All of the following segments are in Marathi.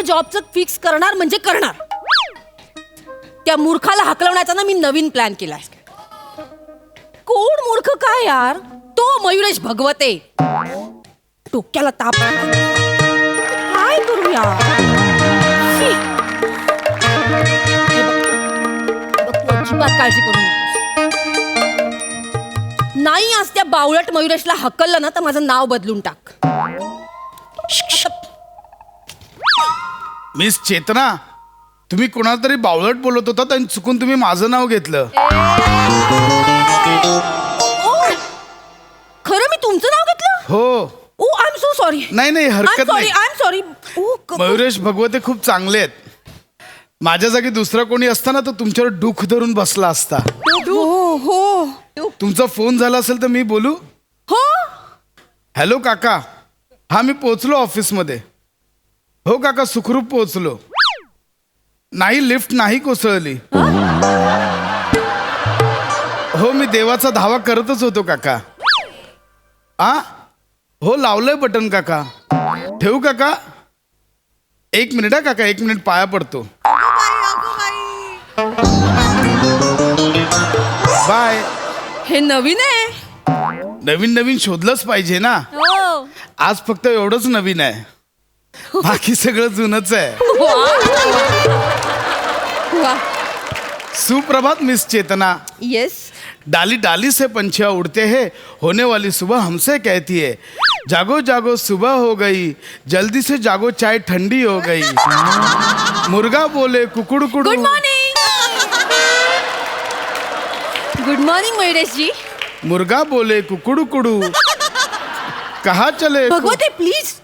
माझ्या जॉबचं फिक्स करणार म्हणजे करणार. त्या मूर्खाला हकलवण्याचा ना मी नवीन प्लॅन केलाय. कोण मूर्ख काय यार? तो मयुरेश भगवते. डोक्याला ताप काय करू यार? शी. हे बघ. बघ, तू अजिबात काळजी करू नकोस. नाही आज त्या बावळट मयुरेशला हकललं ना तर माझं नाव बदलून टाक. मिस चेतना तुम्ही कोणाला तरी बावळट बोलत होता आणि चुकून तुम्ही माझं नाव घेतलं. ओ, खरं मी तुमचं नाव घेतलं? हो. Oh I am so sorry नाही नाही हरकत सॉरी नाही. आय एम सॉरी ओ क- मयुरेश भगवते खूप चांगले आहेत. माझ्या जागी दुसरा कोणी असता ना तर तुमच्यावर डुख धरून बसला असता. हो हो. तुमचा फोन झाला असेल तर मी बोलू? हो. हॅलो काका. हा मी पोचलो ऑफिसमध्ये हो काका सुखरूप पोचलो नाही लिफ्ट नाही कोसळली. हो मी देवाचा धावा करतच होतो काका. आ? हो लावलंय बटन काका. ठेवू काका? एक मिनिट हा काका एक मिनिट पाया पडतो. बाय. हे नवीन आहे? नवीन नवीन शोधलंच पाहिजे ना. हो. आज फक्त एवढंच नवीन आहे. बाकी सगळं जुनच आहे. सुप्रभात मिस चेतना. येस डाली डाली से पंछिया उड़ते हैं होने वाली सुबह हमसे कहती है जागो जागो सुबह हो गई जल्दी से जागो चाय ठंडी हो गई. मुर्गा बोले कुकुड़ कुड़ू. Good morning good morning Mayuresh ji मुर्गा बोले कुकुड़ कुड़ू. कहा चले भगवते प्लीज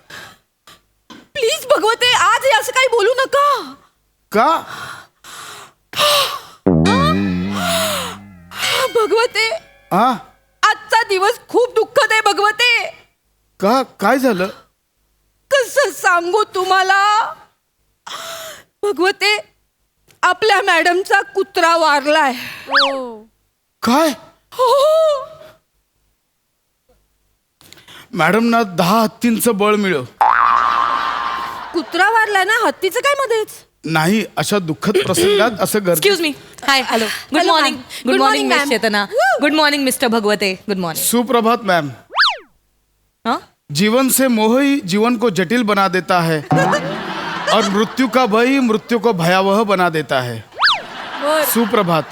भगवते आज हे असं काही बोलू नका. का? भगवते हा आजचा दिवस खूप दुःखद आहे भगवते. का? काय झालं? कसं सांगू तुम्हाला? भगवते आपल्या मॅडमचा कुत्रा वारलाय. काय? हो. मॅडमना दहा हत्तींचं बळ मिळव. कुत्रा वारलाय ना हत्तीचं काय मध्येच नाही अशा दुःखद प्रसंगात असं गरज excuse me hi hello good Hello, morning ma'am. Good Good morning morning, miss ma'am. Chetna. Good morning mister Bhagwate good morning सुप्रभात मैम हाँ जीवन से मोह ही जीवन को जटिल बना देता है। और मृत्यु का भय ही मृत्यु को भयावह बना देता है। सुप्रभात।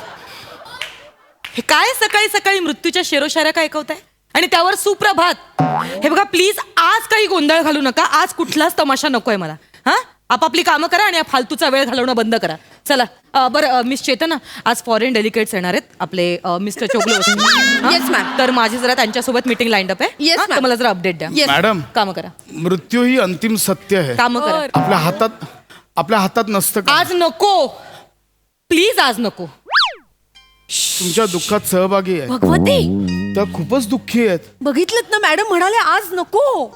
हे काय सकाळी सकाळी मृत्यूच्या शेरोशाऱ्या काय ऐकवताय? आणि त्यावर सुप्रभात. हे बघा प्लीज आज काही गोंधळ घालू नका. आज कुठलाच तमाशा नकोय मला. हा? आपापली कामं करा आणि हा फालतूचा वेळ घालवणं बंद करा. चला अ, बरं अ, मिस चेतना आज फॉरेन डेलिकेट्स येणार आहेत. आपले अ, मिस्टर चोगले Yes, ma'am. तर माझी जरा त्यांच्यासोबत मीटिंग लाईन अप आहे. Yes, हा? ma'am. तर मला जरा अपडेट द्या. Yes. मॅडम कामं करा. मृत्यू ही अंतिम सत्य है कामं करा. आपल्या हातात आपल्या हातात नसतं का आज नको. प्लीज आज नको. तुमच्या दुःखात सहभागी आहे. भगवते! त्या खूपच दुःखी आहेत. बघितलं ना मॅडम म्हणाले आज नको.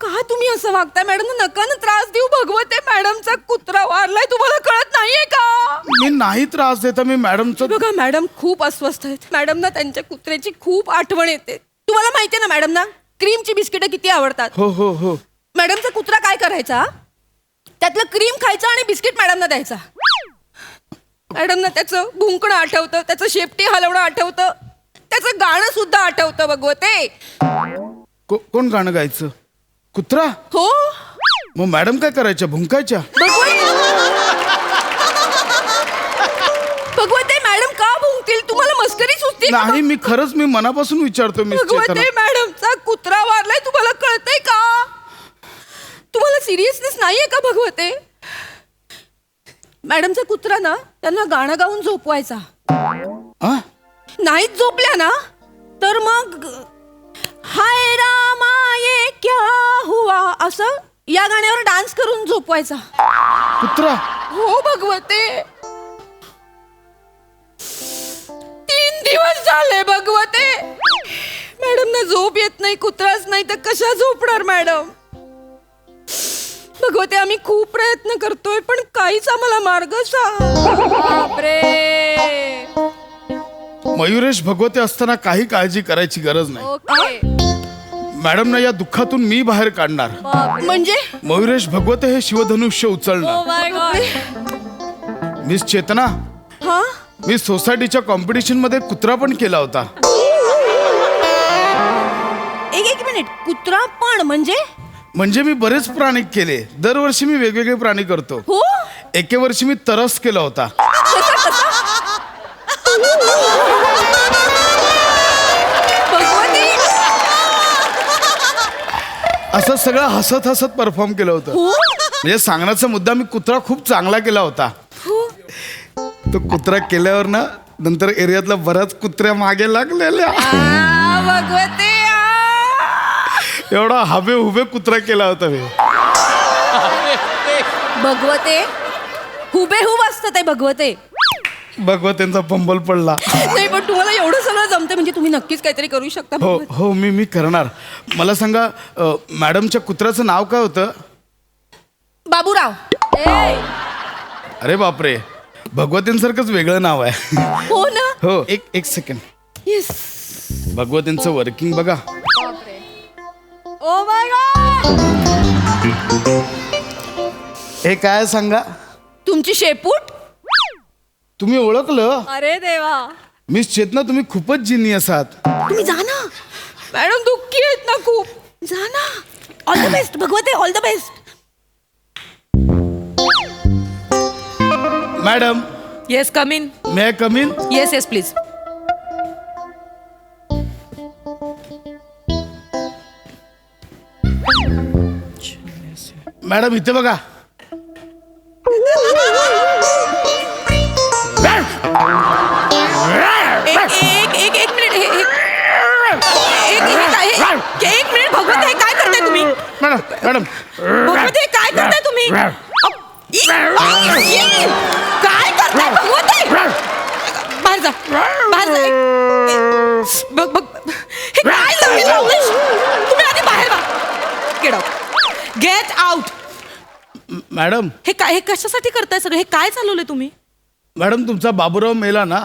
का तुम्ही असं वागताय मॅडम? नका ना त्रास देऊ भगवते मॅडमचा कुत्रा वारलाय तुम्हाला कळत नाहीये का? मी नाही त्रास देता मी मॅडमचं बघा मॅडम खूप अस्वस्थ आहेत. मॅडम ना त्यांच्या कुत्र्याची खूप आठवण येते. तुम्हाला माहितीये ना मॅडम ना क्रीमची बिस्किटं किती आवडतात? हो हो हो. मॅडमचा कुत्रा काय करायचा? त्यातलं क्रीम खायचं आणि बिस्किट मॅडमना द्यायचा. मॅडमना त्याचं भुंकणं आठवतं त्याचं शेपटी हलवणं आठवतं. त्याचं गाणं सुद्धा आठवतं भगवते को- कोण गाणं गायचं? कुत्रा? हो. मग मॅडम काय करायच्या? भुंकायच्या? भगवते मॅडम का भुंकतील? तुम्हाला मस्करी सुचते का? नाही मी खरंच मी मनापासून विचारतो मी भगवते मॅडमचा कुत्रा वारलाय तुम्हाला कळतंय का? तुम्हाला सिरियसनेस नाहीये का भगवते मॅडमचा कुत्रा ना त्यांना गाणं गाऊन झोपवायचा. नाहीच झोपल्या ना? तर मग हाय रामा ये क्या हुआ? असं या गाण्यावर डान्स करून झोपवायचा. कुत्रा. हो भगवते. तीन दिवस झाले भगवते. मॅडम ना झोप येत नाही कुत्राच नाही तर कशा झोपणार मॅडम? भगवते आम्ही खूप प्रयत्न करतोय पण काहीच आम्हाला मार्ग बापरे. मयुरेश भगवते असताना काही काळजी करायची गरज नाही. ओके. मॅडमना या दुःखातून मी बाहेर काढणार. म्हणजे? मयुरेश भगवते हे शिवधनुष्य उचलणार. गॉड मिस चेतना हा? मी सोसायटीच्या कॉम्पिटिशनमध्ये कुत्रा पण केला होता. एक एक मिनिट कुत्रा पण म्हणजे? म्हणजे मी बरेच प्राणी केले. दरवर्षी मी वेगवेगळे प्राणी करतो. हो? एके वर्षी मी तरस केला होता. असं सगळं हसत हसत परफॉर्म केलं होतं. हो? म्हणजे सांगण्याचा मुद्दा मी कुत्रा खूप चांगला केला होता. तो कुत्रा केल्यावर ना नंतर एरियातल्या बऱ्याच कुत्र्या मागे लागलेल्या. भगवती. एवढा हबे हुबे कुत्रा केला होता मी. भगवते हुबेहूब असतं ते भगवते. भगवतेंचा पंबल पडला. नाही पण तुम्हाला एवढं सगळं जमतं म्हणजे तुम्ही नक्कीच काहीतरी करू शकता हो भगवते. हो मी मी करणार. मला सांगा अ, मॅडमच्या कुत्र्याचं नाव काय होतं? बाबूराव. अरे बापरे. भगवतींसारखंच वेगळं नाव आहे. हो ना? हो एक एक सेकंड येस भगवतींचं वर्किंग बघा. ओ माय गॉड हे काय सांगा? तुमची शेपूट? तुम्ही ओळखलं? अरे देवा. मिस चेतना तुम्ही खूपच जिनियस आहात. तुम्ही जा ना. मॅडम दुःखी आहेत ना खूप. जा ना. All the best Bhagwate all the best madam yes come in may come in yes yes please madam इथे बघा. Madam madam. भगवत काय करताय तुम्ही? अप, ई, ई, काय करताय भगवत हे? बाहेर जा बाहेर जा. एक- बघ बघ. हे काय लावली लावलीस तुम्ही आधी बाहेर वा get out get out madam. हे काय हे कशासाठी करताय सगळं? हे काय चालवलंय तुम्ही? मॅडम तुमचा बाबूराव मेला ना.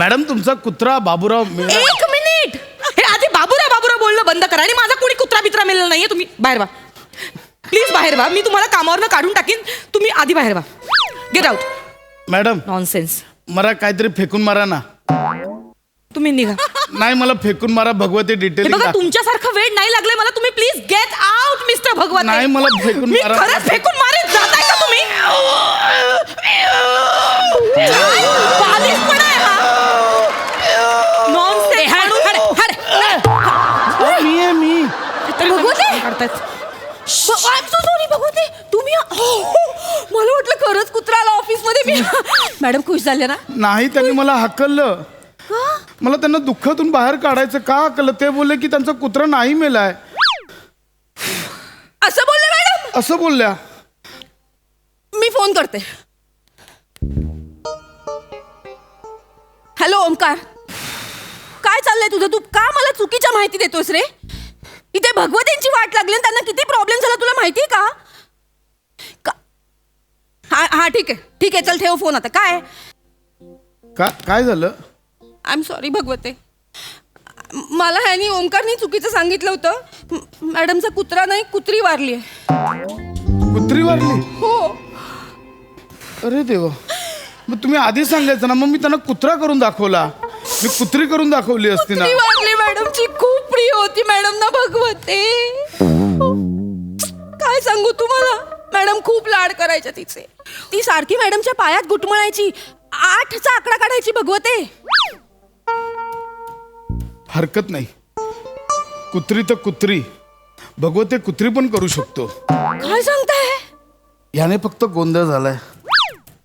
मॅडम तुमचा कुत्रा बाबूराव मेला एक मिनिट! हे आधी बाबूराव बाबूराव बोलणं बंद करा आणि माझा कोणी कुत्रा बित्रा मिळाला नाहीये तुम्ही बाहेर वा प्लीज बाहेर वा मी तुम्हाला कामावरनं काढून टाकीन. तुम्ही आधी बाहेर वा गेट आउट मॅडम नॉनसेन्स मला काहीतरी फेकून मारा ना. तुम्ही निघा. नाही मला फेकून मारा भगवती हे डिटेल बघा तुमच्यासारखं वेळ नाही लागले मला. तुम्ही please get out mister Bhagwat. नाही, मला फेकून मी मारा. खरंच फेकून मारेन. जाताय का तुम्ही हा Nonsense माणूस. मी आहे मी Bhagwate काढतायत. I am so sorry Bhagwate तुम्ही हो, मला वाटलं खरंच कुत्रा आला ऑफिसमध्ये मी मॅडम खुश झाले ना? नाही त्यांनी मला हकललं. का? मला त्यांना दुःखातून बाहेर काढायचं का हकललं? ते बोलले की त्यांचा कुत्रा नाही मेलाय. असं बोलले मॅडम? असं बोलल्या. मी फोन करते. हॅलो ओमकार. काय चाललंय तुझं? तू का मला चुकीच्या माहिती देतोस रे? इथे भगवतींची वाट लागली आणि त्यांना किती प्रॉब्लेम झाला तुला माहिती का? का- हा हा ठीक आहे. ठीक आहे चल ठेव फोन आता. काय? का काय झालं? आय एम सॉरी भगवते. मला ह्यानी ओमकारनी चुकीचं सांगितलं होतं. म- मॅडमचा कुत्रा नाही कुत्री वारली आहे. कुत्री वारली? हो. अरे देवा. मग तुम्ही आधी सांगायचं ना मग मी त्यांना कुत्रा करून दाखवला. मी कुत्री करून दाखवली असती ना. कुत्री वारली मॅडमची खूप प्रिय होती मॅडम ना भगवते. काय सांगू तुम्हाला? मॅडम खूप लाड करायच्या तिचे. ती सारखी मॅडमच्या पायात घुटमळायची आठचा आकडा काढायची भगवते हरकत नाही. कुत्री तर कुत्री. भगवते कुत्री पण करू शकतो. काय सांगताय? याने फक्त गोंधळ झालाय.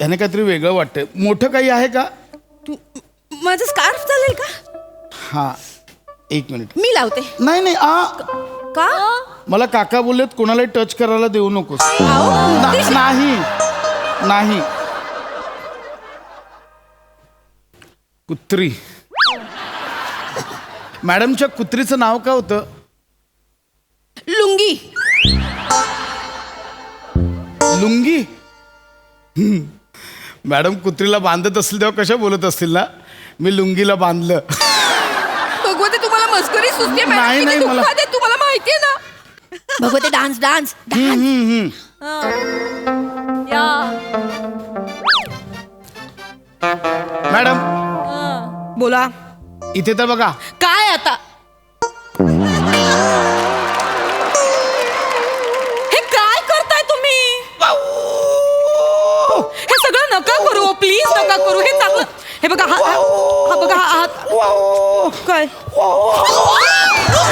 याने काहीतरी वेगळं वाटतंय. मोठं काही आहे का? तू माझं स्कार्फ चालेल का? हा. एक मिनिट. मी लावते. नाही नाही आ. का मला काका बोललेत कोणालाही टच करायला देऊ नकोस. ना- नाही. नाही. कुत्री. मॅडमच्या कुत्रीचं नाव काय होतं? लुंगी. लुंगी? हम्म. मॅडम कुत्रीला बांधत असतील तेव्हा कशा बोलत असतील ना? मी लुंगीला बांधलं. मस्करी सुचते नाही, नाही, मला- तुम्हाला माहितीये ना भगवते डान्स डान्स डान्स मॅडम बोला इथे तर बघा काय आता हे काय करताय तुम्ही हे सगळं नका करू प्लीज नका करू हे चांगलं हे बघा हा हा- हा बघा हा हात काय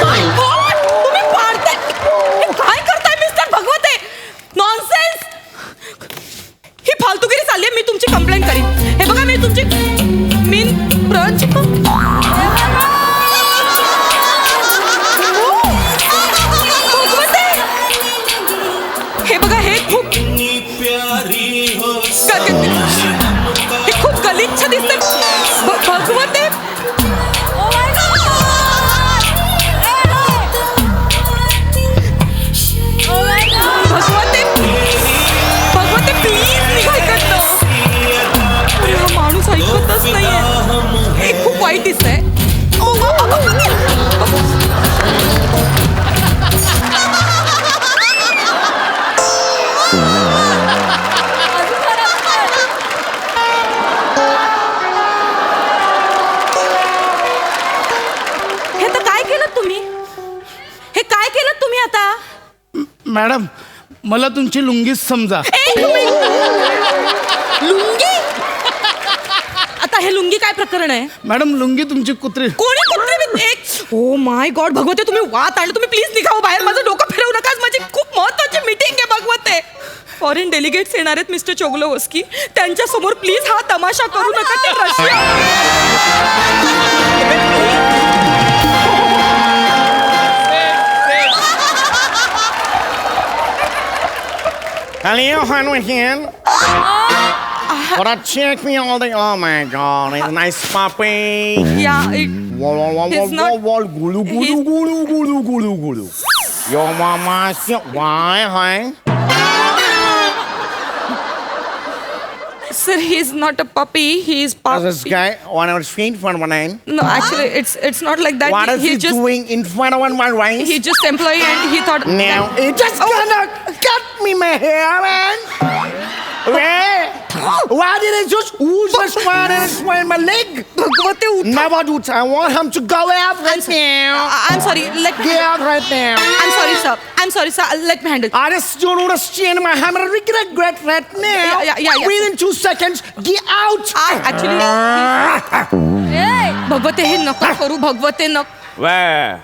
तुम्ही पाडताय हे काय करताय मिस्टर भगवते नॉनसेन्स ही फालतूगिरी चालली मी तुमची कंप्लेंट करीन मॅडम मला तुमची लुंगीच समजा. लुंगी? आता हे लुंगी काय प्रकरण आहे? मॅडम लुंगी तुमची कुत्री. कोणी मी एक ओ माय गॉड भगवते तुम्ही वात आणलं. तुम्ही प्लीज निघाव बाहेर. माझं डोकं फिरवू नका. आज माझी खूप महत्वाची मीटिंग आहे भगवते. फॉरेन डेलिगेट्स येणार आहेत मिस्टर चोगलोवस्की त्यांच्यासमोर प्लीज हा तमाशा करू नका. ते Russia Hello, Henry here. Wanna check me all day? Oh my god, it's a nice puppy. या it- Wall, wall, wall, He's wall, not- wall, wall, gulu, gulu, he's- gulu, gulu, gulu, gulu. Your mama, why, huh? Sir he is not a puppy He's Does this guy want to feed for one name? no actually it's it's not like that What is he, he, just doing in front of one right? he just employee and he thought Now, that- it just Oh. gonna cut me my hair, man. Where? Why did it just who just wanted to swing my leg? भगवते उठा. Never do I want him to go out right I'm, now. I- I'm sorry let Get out right now. I'm sorry sir I'm sorry sir let me handle I just don't understand my hammer. Regret, regret right now. Yeah, yeah, yeah, yeah. Within two seconds, get out. I actually भगवते हे नको करू भगवते नको Where?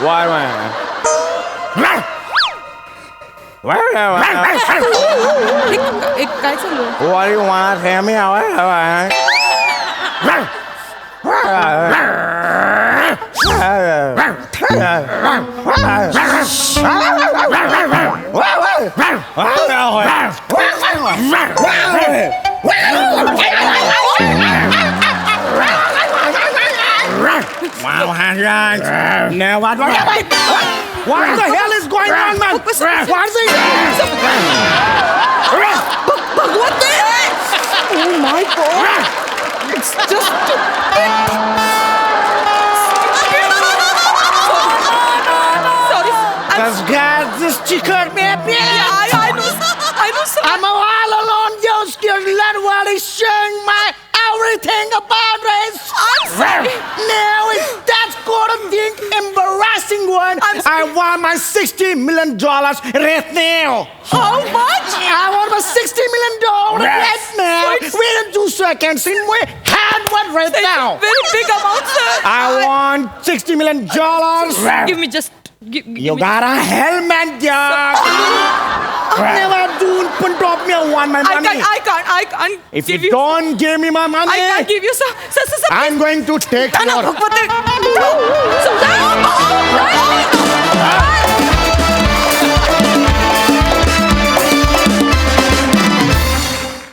Why, where? Where? हे क- एक काय चालू आहे What do you want? Tell me how. Wow, what? What the hell What's it? But what the heck? Oh my god! It's just. That's I, I know, I know. I'm all alone, just gözler var showing my everything about race. Now it's that good thing one. I'm I want my sixty million dollars right now. How much? I want my sixty million dollars Yes. right now. Within two seconds, in my hand one right now. Very big amount sir I want sixty million dollars. Give me just give, give You me got a helmet, dog. I'll never do. But drop me I want my money. I can't, I can't, I can't. if you give don't give me my money, I can't give you, Some. Sir, sir, sir. I'm going to take your. Anna, Bhagwate. Oh, oh, oh.